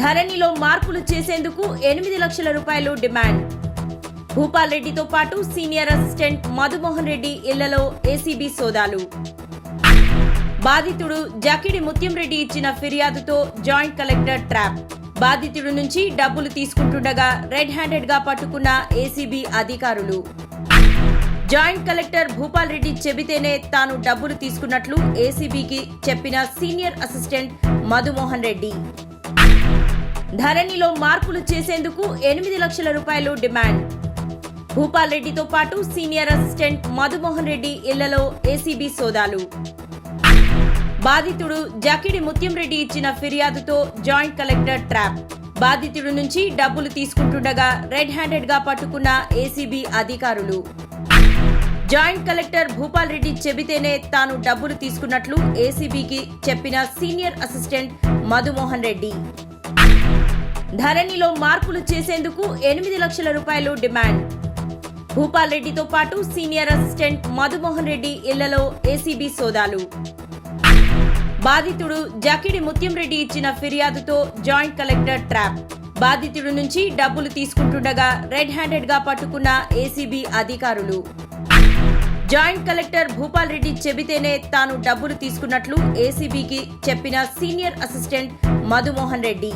ధరణిలో మార్పులు చేసేందుకు ఎనిమిది లక్షల రూపాయలు డిమాండ్. భూపాల్ రెడ్డితో పాటు సీనియర్ అసిస్టెంట్ మధుమోహన్ రెడ్డి ఇళ్ళలో ఏసీబీ సోదాలు. బాధితుడు జకిడి ముత్యం రెడ్డి ఇచ్చిన ఫిర్యాదుతో జాయింట్ కలెక్టర్ ట్రాప్. బాధితుడి నుంచి డబ్బులు తీసుకుంటుండగా రెడ్ హ్యాండెడ్గా పట్టుకున్న ఏసీబీ అధికారులు. జాయింట్ కలెక్టర్ భూపాల్ రెడ్డి చెబితేనే తాను డబ్బులు తీసుకున్నట్లు ఏసీబీకి చెప్పిన సీనియర్ అసిస్టెంట్ మధుమోహన్ రెడ్డి. ధరణిలో మార్పులు చేసేందుకు ఎనిమిది లక్షల రూపాయలు డిమాండ్. భూపాల్ రెడ్డితో పాటు సీనియర్ అసిస్టెంట్ మధుమోహన్ రెడ్డి ఇళ్ళలో ఏసీబీ సోదాలు. బాధితుడు జకిడి ముత్యం రెడ్డి ఇచ్చిన ఫిర్యాదుతో జాయింట్ కలెక్టర్ ట్రాప్. బాధితుడి నుంచి డబ్బులు తీసుకుంటుండగా రెడ్ హ్యాండెడ్గా పట్టుకున్న ఏసీబీ అధికారులు. జాయింట్ కలెక్టర్ భూపాల్ రెడ్డి చెబితేనే తాను డబ్బులు తీసుకున్నట్లు ఏసీబీకి చెప్పిన సీనియర్ అసిస్టెంట్ మధుమోహన్ రెడ్డి. ధరణిలో మార్పులు చేసేందుకు ఎనిమిది లక్షల రూపాయలు డిమాండ్. భూపాల్ రెడ్డితో పాటు సీనియర్ అసిస్టెంట్ మధుమోహన్ రెడ్డి ఇళ్ళలో ఏసీబీ సోదాలు. బాధితుడు జకిడి ముత్యం రెడ్డి ఇచ్చిన ఫిర్యాదుతో జాయింట్ కలెక్టర్ ట్రాప్. బాధితుడి నుంచి డబ్బులు తీసుకుంటుండగా రెడ్ హ్యాండెడ్గా పట్టుకున్న ఏసీబీ అధికారులు. జాయింట్ కలెక్టర్ భూపాల్ రెడ్డి చెబితేనే తాను డబ్బులు తీసుకున్నట్లు ఏసీబీకి చెప్పిన సీనియర్ అసిస్టెంట్ మధుమోహన్ రెడ్డి.